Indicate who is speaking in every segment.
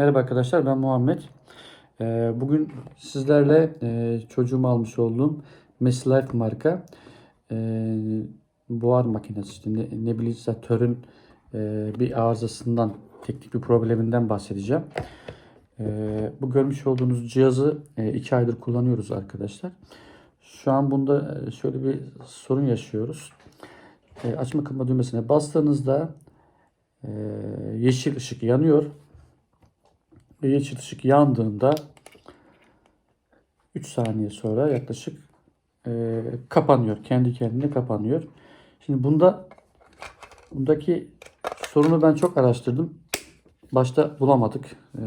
Speaker 1: Merhaba arkadaşlar ben Muhammed. Ee, Bugün sizlerle e, çocuğuma almış olduğum Meslife marka e, buhar makinesi işte ne- nebulizatörün e, bir arızasından teknik bir probleminden bahsedeceğim. Bu görmüş olduğunuz cihazı 2 aydır kullanıyoruz arkadaşlar. Şu an bunda şöyle bir sorun yaşıyoruz. Açma kapama düğmesine bastığınızda yeşil ışık yanıyor ve yeşil ışık yandığında 3 saniye sonra yaklaşık e, kapanıyor. Kendi kendine kapanıyor. Şimdi bunda bundaki sorunu ben çok araştırdım. Başta bulamadık. E,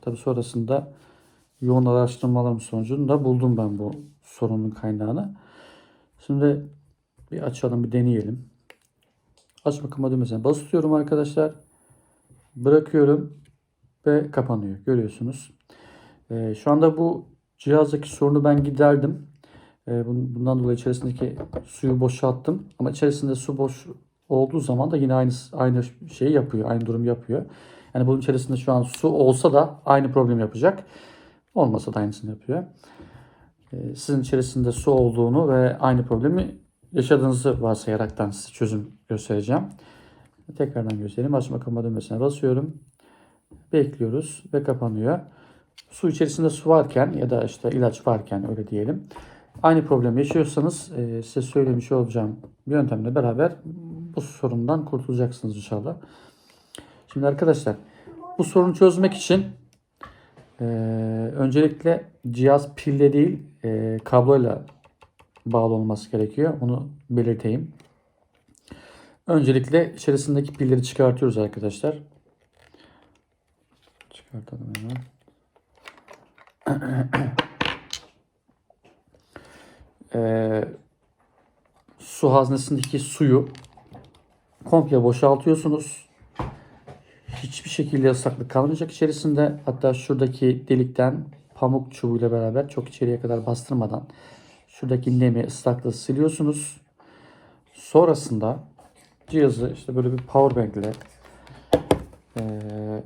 Speaker 1: tabii sonrasında yoğun araştırmalarım sonucunda buldum ben bu sorunun kaynağını. Şimdi bir açalım bir deneyelim. Aç bakama düğmesine basıyorum arkadaşlar. Bırakıyorum ve kapanıyor. Görüyorsunuz. Ee, şu anda bu cihazdaki sorunu ben giderdim. Ee, bun- bundan dolayı içerisindeki suyu boşalttım. Ama içerisinde su boş olduğu zaman da yine aynı aynı şeyi yapıyor. Aynı durum yapıyor. Yani bunun içerisinde şu an su olsa da aynı problem yapacak. Olmasa da aynısını yapıyor. Ee, sizin içerisinde su olduğunu ve aynı problemi yaşadığınızı varsayaraktan size çözüm göstereceğim. Tekrardan göstereyim. Açma kapama düğmesine basıyorum bekliyoruz ve kapanıyor. Su içerisinde su varken ya da işte ilaç varken öyle diyelim. Aynı problem yaşıyorsanız e, size söylemiş olacağım yöntemle beraber bu sorundan kurtulacaksınız inşallah. Şimdi arkadaşlar bu sorunu çözmek için e, öncelikle cihaz pille değil e, kabloyla bağlı olması gerekiyor. Onu belirteyim. Öncelikle içerisindeki pilleri çıkartıyoruz arkadaşlar. Çıkartalım hemen. Ee, su haznesindeki suyu komple boşaltıyorsunuz. Hiçbir şekilde ıslaklık kalmayacak içerisinde. Hatta şuradaki delikten pamuk çubuğuyla beraber çok içeriye kadar bastırmadan şuradaki nemi ıslaklığı siliyorsunuz. Sonrasında cihazı işte böyle bir power bank ile ee,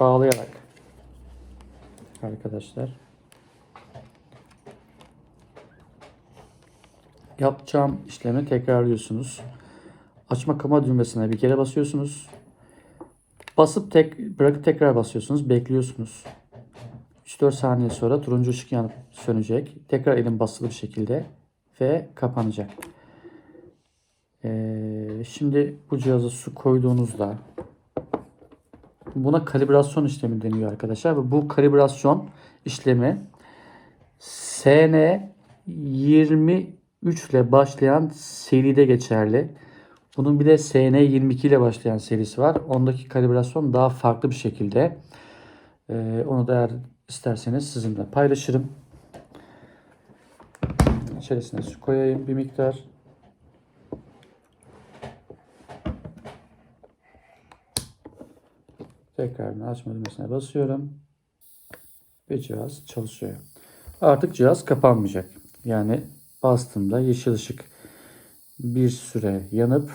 Speaker 1: bağlayarak arkadaşlar yapacağım işlemi tekrarlıyorsunuz. Açma kama düğmesine bir kere basıyorsunuz. Basıp tek bırakıp tekrar basıyorsunuz. Bekliyorsunuz. 3-4 saniye sonra turuncu ışık yanıp sönecek. Tekrar elim basılı bir şekilde ve kapanacak. Ee, şimdi bu cihaza su koyduğunuzda Buna kalibrasyon işlemi deniyor arkadaşlar. Ve bu kalibrasyon işlemi SN 23 ile başlayan seride geçerli. Bunun bir de SN 22 ile başlayan serisi var. Ondaki kalibrasyon daha farklı bir şekilde. Ee, onu da eğer isterseniz sizinle paylaşırım. İçerisine su koyayım bir miktar. Tekrar açma düğmesine basıyorum. Ve cihaz çalışıyor. Artık cihaz kapanmayacak. Yani bastığımda yeşil ışık bir süre yanıp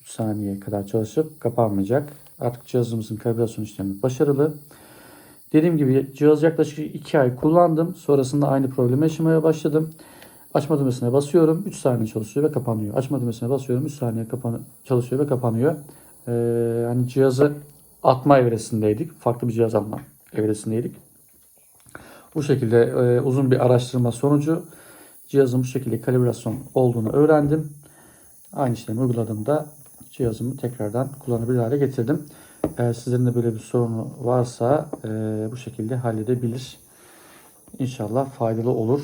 Speaker 1: 3 saniye kadar çalışıp kapanmayacak. Artık cihazımızın kalibrasyon işlemi başarılı. Dediğim gibi cihaz yaklaşık 2 ay kullandım. Sonrasında aynı problemi yaşamaya başladım. Açma düğmesine basıyorum. 3 saniye çalışıyor ve kapanıyor. Açma düğmesine basıyorum. 3 saniye kapan çalışıyor ve kapanıyor. Ee, hani cihazı atma evresindeydik. Farklı bir cihaz alma evresindeydik. Bu şekilde e, uzun bir araştırma sonucu cihazın bu şekilde kalibrasyon olduğunu öğrendim. Aynı işlemi uyguladığımda cihazımı tekrardan kullanabilir hale getirdim. Eğer sizlerin de böyle bir sorunu varsa e, bu şekilde halledebilir. İnşallah faydalı olur.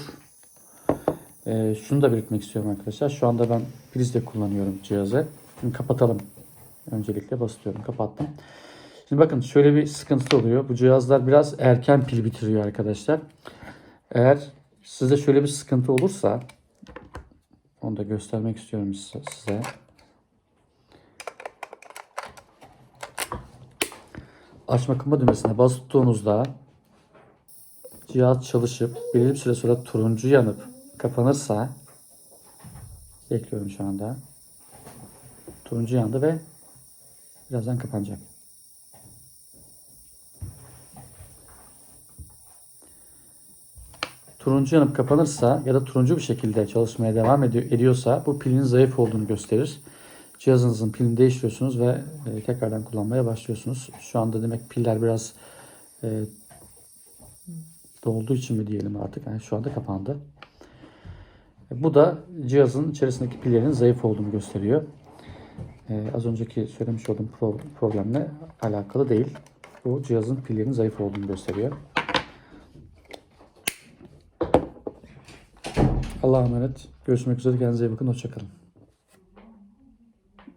Speaker 1: E, şunu da belirtmek istiyorum arkadaşlar. Şu anda ben prizle kullanıyorum cihazı. Şimdi kapatalım. Öncelikle basıyorum. Kapattım. Şimdi bakın şöyle bir sıkıntı oluyor. Bu cihazlar biraz erken pil bitiriyor arkadaşlar. Eğer sizde şöyle bir sıkıntı olursa onu da göstermek istiyorum size. Açma kapa düğmesine bastığınızda cihaz çalışıp belirli bir süre sonra turuncu yanıp kapanırsa bekliyorum şu anda. Turuncu yandı ve birazdan kapanacak. Turuncu yanıp kapanırsa ya da turuncu bir şekilde çalışmaya devam ediyor, ediyorsa bu pilin zayıf olduğunu gösterir. Cihazınızın pilini değiştiriyorsunuz ve e, tekrardan kullanmaya başlıyorsunuz. Şu anda demek piller biraz e, dolduğu için mi diyelim artık. Yani şu anda kapandı. E, Bu da cihazın içerisindeki pillerin zayıf olduğunu gösteriyor. E, az önceki söylemiş olduğum pro- problemle alakalı değil. Bu cihazın pillerinin zayıf olduğunu gösteriyor. Allah'a emanet. Görüşmek üzere. Kendinize iyi bakın. Hoşçakalın.